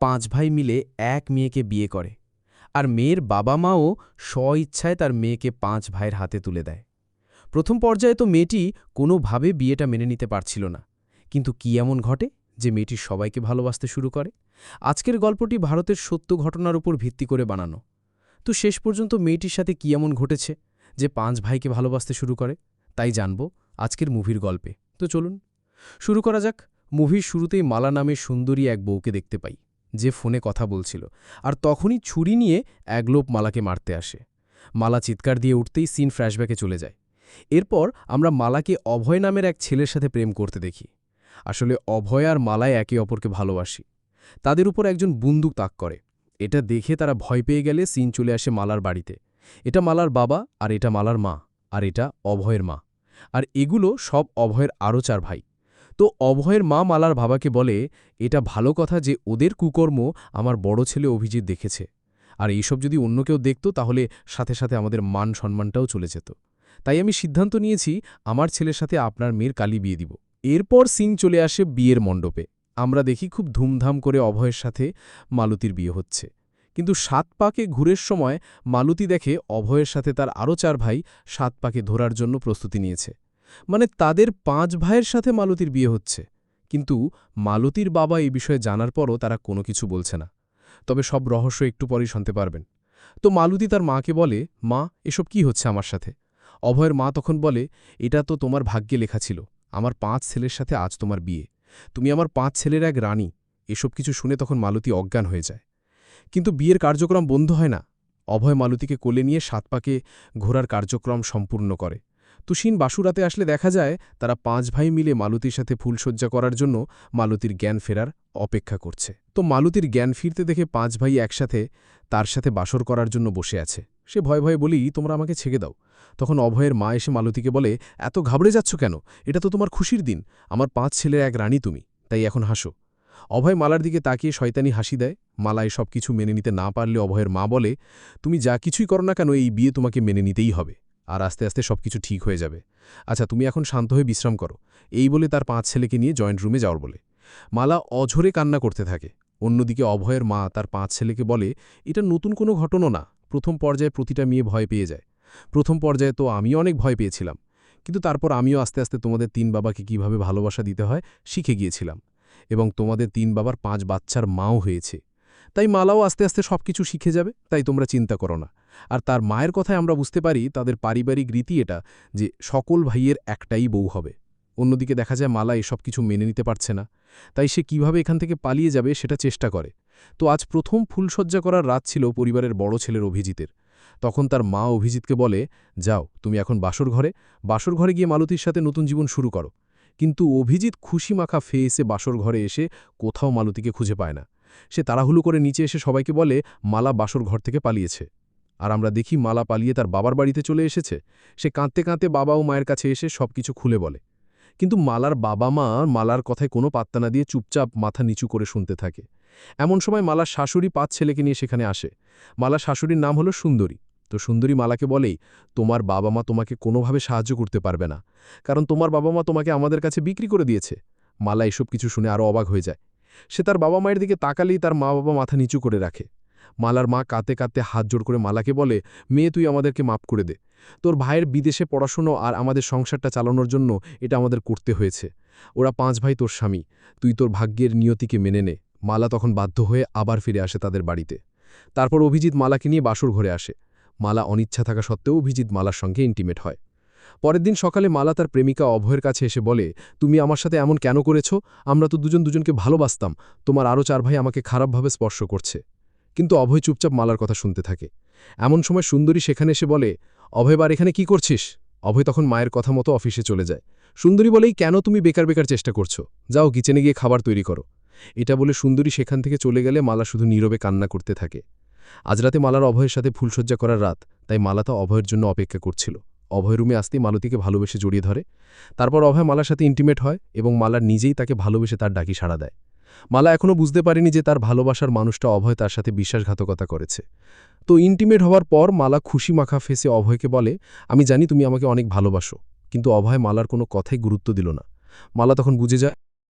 পাঁচ ভাই মিলে এক মেয়েকে বিয়ে করে আর মেয়ের বাবা মাও স্ব ইচ্ছায় তার মেয়েকে পাঁচ ভাইয়ের হাতে তুলে দেয়। প্রথম পর্যায়ে তো মেয়েটি কোনোভাবে বিয়েটা মেনে নিতে পারছিল না। কিন্তু কি এমন ঘটে যে মেয়েটি সবাইকে ভালোবাসতে শুরু করে? আজকের গল্পটি ভারতের সত্য ঘটনার উপর ভিত্তি করে বানানো। তো শেষ পর্যন্ত মেয়েটির সাথে কি এমন ঘটেছে যে পাঁচ ভাইকে ভালোবাসতে শুরু করে? তাই জানব আজকের মুভির গল্পে। তো চলুন, শুরু করা যাক মুভির শুরুতেই মালা নামে সুন্দরী এক বউকে দেখতে পাই। যে ফোনে কথা বলছিল। আর তখনই ছুরি নিয়ে একলোপ মালাকে মারতে আসে। মালা চিৎকার দিয়ে উঠতেই সিন ফ্ল্যাশব্যাকে চলে যায়। এরপর আমরা মালাকে অভয় নামের এক ছেলের সাথে প্রেম করতে দেখি। আসলে অভয় আর মালায় একে অপরকে ভালোবাসি। তাদের উপর একজন বন্দুক তাক করে। এটা দেখে তারা ভয় পেয়ে গেলে সিন চলে আসে মালার বাড়িতে। এটা মালার বাবা, আর এটা মালার মা, আর এটা অভয়ের মা। আর এগুলো সব অভয়ের আরও চার ভাই। তো অভয়ের মা মালার বাবাকে বলে, এটা ভালো কথা যে ওদের কুকর্ম আমার বড় ছেলে অভিজিৎ দেখেছে। আর এইসব যদি অন্য কেউ দেখত, তাহলে সাথে সাথে আমাদের মান সম্মানটাও চলে যেত। তাই আমি সিদ্ধান্ত নিয়েছি, আমার ছেলের সাথে আপনার মেয়ের কালি বিয়ে দিব। এরপর সিং চলে আসে বিয়ের মণ্ডপে। আমরা দেখি খুব ধুমধাম করে অভয়ের সাথে মালতীর বিয়ে হচ্ছে। কিন্তু সাত পাকে ঘুরের সময় মালতী দেখে অভয়ের সাথে তার আরও চার ভাই সাত পাকে ধরার জন্য প্রস্তুতি নিয়েছে। মানে তাদের পাঁচ ভাইয়ের সাথে মালতীর বিয়ে হচ্ছে। কিন্তু মালতীর বাবা এই বিষয়ে জানার পরও তারা কোনো কিছু বলছে না। তবে সব রহস্য একটু পরেই শুনতে পারবেন। তো মালতী তার মাকে বলে, মা, এসব কি হচ্ছে আমার সাথে? অভয়ের মা তখন বলে, এটা তো তোমার ভাগ্যে লেখা ছিল। আমার পাঁচ ছেলের সাথে আজ তোমার বিয়ে। তুমি আমার পাঁচ ছেলের এক রানী। এসব কিছু শুনে তখন মালতী অজ্ঞান হয়ে যায়। কিন্তু বিয়ের কার্যক্রম বন্ধ হয় না। অভয় মালতীকে কোলে নিয়ে সাত পাকে ঘোরার কার্যক্রম সম্পূর্ণ করে। তুষিন বাসুরাতে আসলে দেখা যায়, তারা পাঁচ ভাই মিলে মালতীর সাথে ফুলসজ্জা করার জন্য মালতীর জ্ঞান ফেরার অপেক্ষা করছে। তো মালতীর জ্ঞান ফিরতে দেখে পাঁচ ভাই একসাথে তার সাথে বাসর করার জন্য বসে আছে। সে ভয় ভয়ে বলি, তোমরা আমাকে ছেড়ে দাও। তখন অভয়ের মা এসে মালতীকে বলে, এত ঘাবড়ে যাচ্ছ কেন? এটা তো তোমার খুশির দিন। আমার পাঁচ ছেলের এক রানী তুমি, তাই এখন হাসো। অভয় মালার দিকে তাকিয়ে শয়তানি হাসি দেয়। মালায় সব কিছু মেনে নিতে না পারলে অভয়ের মা বলে, তুমি যা কিছুই করো না কেন, এই বিয়ে তোমাকে মেনে নিতেই হবে। আর আস্তে আস্তে সব কিছু ঠিক হয়ে যাবে। আচ্ছা তুমি এখন শান্ত হয়ে বিশ্রাম করো। এই বলে তার পাঁচ ছেলেকে নিয়ে জয়েন্ট রুমে যাওয়ার বলে। মালা অঝরে কান্না করতে থাকে। অন্যদিকে অভয়ের মা তার পাঁচ ছেলেকে বলে, এটা নতুন কোনো ঘটনা না। প্রথম পর্যায়ে প্রতিটা মেয়ে ভয় পেয়ে যায়। প্রথম পর্যায়ে তো আমিও অনেক ভয় পেয়েছিলাম। কিন্তু তারপর আমিও আস্তে আস্তে তোমাদের তিন বাবাকে কীভাবে ভালোবাসা দিতে হয়, শিখে গিয়েছিলাম। এবং তোমাদের তিন বাবার পাঁচ বাচ্চার মাও হয়েছে। তাই মালাও আস্তে আস্তে সব কিছু শিখে যাবে, তাই তোমরা চিন্তা করো না। আর তার মায়ের কথায় আমরা বুঝতে পারি, তাদের পারিবারিক রীতি এটা যে সকল ভাইয়ের একটাই বউ হবে। অন্যদিকে দেখা যায় মালা এসব কিছু মেনে নিতে পারছে না। তাই সে কীভাবে এখান থেকে পালিয়ে যাবে সেটা চেষ্টা করে। তো আজ প্রথম ফুলসজ্জা করার রাত ছিল পরিবারের বড় ছেলের অভিজিতের। তখন তার মা অভিজিৎকে বলে, যাও, তুমি এখন বাসর ঘরে। বাসর ঘরে গিয়ে মালতীর সাথে নতুন জীবন শুরু করো। কিন্তু অভিজিৎ খুশি মাখা ফেয়ে এসে বাসর ঘরে এসে কোথাও মালতীকে খুঁজে পায় না। সে তাড়াহুলো করে নিচে এসে সবাইকে বলে, মালা বাসর ঘর থেকে পালিয়েছে। আর আমরা দেখি মালা পালিয়ে তার বাবার বাড়িতে চলে এসেছে। সে কাঁদতে কাঁদতে বাবা ও মায়ের কাছে এসে সব কিছু খুলে বলে। কিন্তু মালার বাবা মা মালার কথায় কোনো পাত্তা না দিয়ে চুপচাপ মাথা নিচু করে শুনতে থাকে। এমন সময় মালার শাশুড়ি পাঁচ ছেলেকে নিয়ে সেখানে আসে। মালার শাশুড়ির নাম হলো সুন্দরী। তো সুন্দরী মালাকে বলেই, তোমার বাবা মা তোমাকে কোনোভাবে সাহায্য করতে পারবে না। কারণ তোমার বাবা মা তোমাকে আমাদের কাছে বিক্রি করে দিয়েছে। মালা এসব কিছু শুনে আরও অবাক হয়ে যায়। সে তার বাবা মায়ের দিকে তাকালেই তার মা বাবা মাথা নিচু করে রাখে। মালার মা কাতে কাতে হাত জোড় করে মালাকে বলে, মেয়ে, তুই আমাদেরকে মাপ করে দে। তোর ভাইয়ের বিদেশে পড়াশুনো আর আমাদের সংসারটা চালানোর জন্য এটা আমাদের করতে হয়েছে। ওরা পাঁচ ভাই তোর স্বামী। তুই তোর ভাগ্যের নিয়তিকে মেনে নে। মালা তখন বাধ্য হয়ে আবার ফিরে আসে তাদের বাড়িতে। তারপর অভিজিৎ মালাকে নিয়ে বাসুর ঘরে আসে। মালা অনিচ্ছা থাকা সত্ত্বেও অভিজিৎ মালার সঙ্গে ইন্টিমেট হয়। পরের দিন সকালে মালা তার প্রেমিকা অভয়ের কাছে এসে বলে, তুমি আমার সাথে এমন কেন করেছ? আমরা তো দুজন দুজনকে ভালোবাসতাম। তোমার আরও চার ভাই আমাকে খারাপভাবে স্পর্শ করছে। কিন্তু অভয় চুপচাপ মালার কথা শুনতে থাকে। এমন সময় সুন্দরী সেখানে এসে বলে, অভয় বার এখানে কি করছিস? অভয় তখন মায়ের কথা মতো অফিসে চলে যায়। সুন্দরী বলেই কেন তুমি বেকার বেকার চেষ্টা করছ? যাও কিচেনে গিয়ে খাবার তৈরি করো। এটা বলে সুন্দরী সেখান থেকে চলে গেলে মালা শুধু নীরবে কান্না করতে থাকে। আজ রাতে মালার অভয়ের সাথে ফুলসজ্জা করার রাত, তাই মালা তো অভয়ের জন্য অপেক্ষা করছিল। অভয় রুমে আসতেই মালতীকে ভালোবেসে জড়িয়ে ধরে। তারপর অভয় মালার সাথে ইন্টিমেট হয় এবং মালার নিজেই তাকে ভালোবেসে তার ডাকি সাড়া দেয়। মালা এখনও বুঝতে পারেনি যে তার ভালোবাসার মানুষটা অভয় তার সাথে বিশ্বাসঘাতকতা করেছে। তো ইন্টিমেট হওয়ার পর মালা খুশি মাখা ফেসে অভয়কে বলে, আমি জানি তুমি আমাকে অনেক ভালোবাসো। কিন্তু অভয় মালার কোনো কথাই গুরুত্ব দিল না। মালা তখন বুঝে যায়